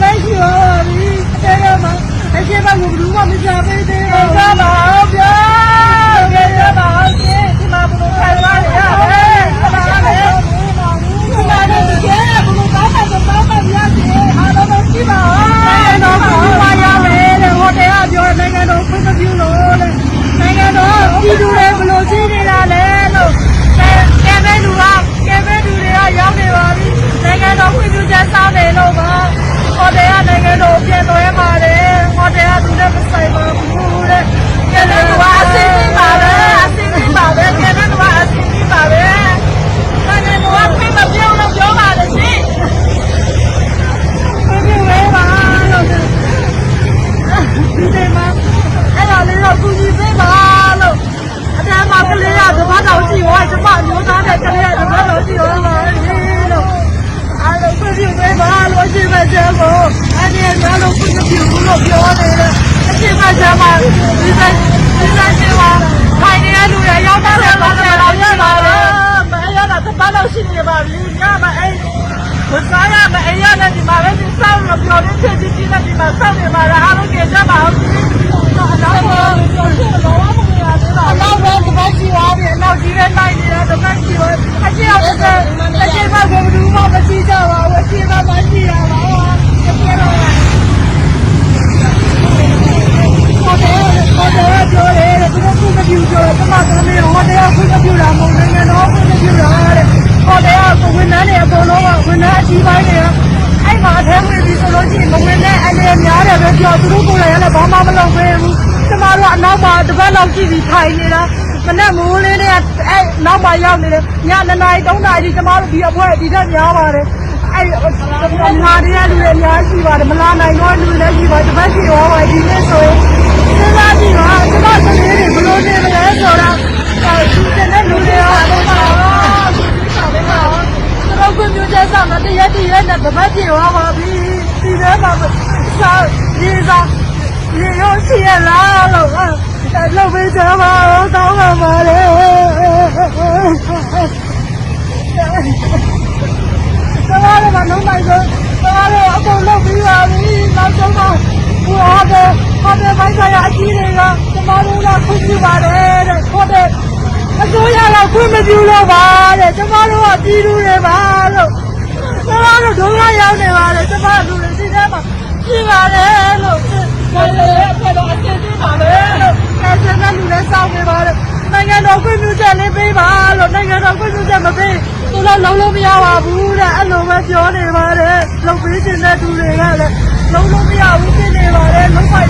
ပါပြီအဲကမှအရှိမကိုဘူးမမစားပေးသေးဘူးကပါဗျာကဲရပါစေဒီမှာဘုရားခိုင်ပါလေရတယ်ခဏလေးဒီမှာလည်းကြည့်ဘုရားကောင်းပါတော့ပါဗျာစီအားလုံးရှိပါနိုင်ငံတော်ကိုပါရမယ်တဲ့ဟိုတယ်ကပြောနိုင်ငံတော်ဖွင့်ပြလို့တဲ့နိုင်ငံတော်ပြည်သူတွေဘလို့ရှိနေတာလဲလို့ကဲပဲလူကကဲပဲလူတွေကရောက်နေပါပြီနိုင်ငံတော်ဖွင့်ပြချက်စားတယ်လို့ပါဟိုတယ်ကနိုင်ငံတော်ပြန်တော်ရပါတယ်ဟိုတယ်ကသူနဲ့မဆိုင်ပါဘူးတဲ့ကဲပဲလူကအစင်းပြီးပါပဲအစင်းပြီးပါပဲကဲပဲလူကအစင်းပြီးပါပဲနိုင်ငံတော်ကဖွင့်မပြောလို့ပြောပါလေရှင်ဖွင့်ပြဝဲပါလို့ဒီတေးမှာအဲ့ဒါလေးတော့ကူညီပေးပါလို့အတန်းမှာကလေးရသဘာတော်ကြည့်ဟောကျမမျိုးသားတဲ့ကလေးရသဘာတော်ကြည့်ဟောပါလို့အားလုံးပြည့်ပေးပါလို့ရှိမှ ကျမို့အနေနဲ့လို့ပြည့်ပြည့်လို့ပြောနေတယ်အရှိမှကျမဒီစဒီစချေပါခိုင်နေတဲ့လူတွေရောက်တဲ့ပါဆရာတော်ရပါလေမရတာသဘာတော်ရှိနေပါပြီညမအဲ့ဘုရားရမအေးရတဲ့ဒီမှာလည်းဒီစောင်းလို့ပြောနေချင်ချင်နဲ့ဒီမှာစောင်းနေမှာလားအားလုံးကြကြပါအောင်အနောက်ပေါ်ပြောချင်တော့မရသေးပါဘူးအနောက်ပေါ်တပတ်ရှိသွားပြီအနောက်ကြီးပဲနိုင်နေတာတပတ်ရှိသွားအရှိအောင်တစ်အရှိမကိုဘူးမမရှိကြပါဘူးအရှိမမရှိရပါဘူးအရှိတော့ဟိုတယ်ဟိုတယ်ပြောတယ်သူတို့ခုမပြူပြောတယ်တမတော်နေဟိုတယ်ခုမပြူတာမဟုတ်နိုင်ငံတော်ခုမပြူတာတဲ့ဟိုတယ်ကဝန်ထမ်းတွေအကုန်လုံးကဝန်ထမ်းအကြီးပိုင်းတွေ အဲ့မှာအထဲဝင်ပြီးဆိုလို့ရှိရင်မဝင်တဲ့အနေများတယ်ပဲပြောသူတို့ကိုယ်လည်းလည်းဘာမှမလုပ်ပေးဘူးကျမတို့အနောက်မှာတပတ်လောက်ကြည့်ပြီးထိုင်နေတာမနဲ့မိုးလေးတွေကအဲ့နောက်မှာရောက်နေတယ်ည2နာရီ3နာရီကျမတို့ဒီအဖွဲဒီထက်များပါတယ်အဲ့ငါတွေကလူတွေအများရှိပါတယ်မလာနိုင်တော့လူတွေလည်းရှိပါတယ်တပတ်ရှိရောပါဒီနေ့ဆိုရင်စဉ်းစားကြည့်ပါကျမကလေးတွေဘလို့နေမလဲဆိုတော့ဒီတဲ့လူတွေရောတော့ပါတော့ကွမျိုးတဲ့ဆောင်တဲ့ရက်တရက် နဲ့တပတ်ပြေသွားပါပြီဒီထဲမှာစာရေးစားရေရောရှိရလားလို့လောက်ပေးကြပါတော့တောင်းပါပါလေတမလည်းမနှုံးနိုင်ဘူးတမလည်းအကုန်လုပ်ပြီးပါပြီနောက်ဆုံးတော့ဟိုဟာတဲ့ဟာတဲ့မိုင်းဆိုင်ရာအကြီးတွေကတမတို့ကခွင့်ပြုပါတယ်တဲ့ဟိုတဲ့အစိုးရကခွင့်မပြုလို့ပါတဲ့ကျမတို့ကပြည်သူတွေပါ ကျမလူတွေစိတ်ထဲမှာပြင်ပါတယ်လို့ပြောတယ်အဲ့တော့အချင်းချင်းပါပဲလို့အချင်းချင်းလူတွေစောင့်နေပါတယ်နိုင်ငံတော်ခွင့်ပြုချက်လေးပေးပါလို့နိုင်ငံတော်ခွင့်ပြုချက်မပေးသူတို့လုံးလုံးမရပါဘူးတဲ့အဲ့လိုပဲပြောနေပါတယ်လုံပေးခြင်းတဲ့သူတွေကလည်းလုံးလုံးမရဘူးဖြစ်နေပါတယ်လုံပိုက်